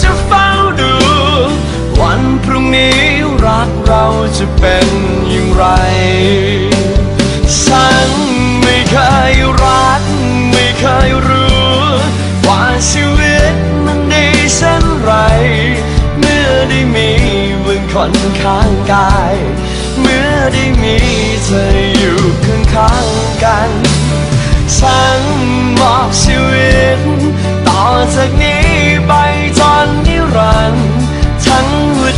จะเฝ้าดู วันพรุ่งนี้รักเราจะเป็นอย่างไร ฉันไม่เคยรัก ไม่เคยรู้ ว่าชีวิตมันดีเช่นไร เมื่อได้มีมึงคนข้างกาย เมื่อได้มีเธออยู่ข้างๆกัน ฉันมอบชีวิต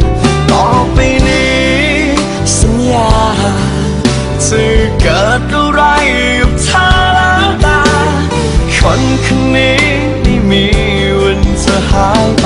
สั ญาจะเกิดอะไรกับเธอแล้วตาคนคนนี้ไม่มีวันจะหายไป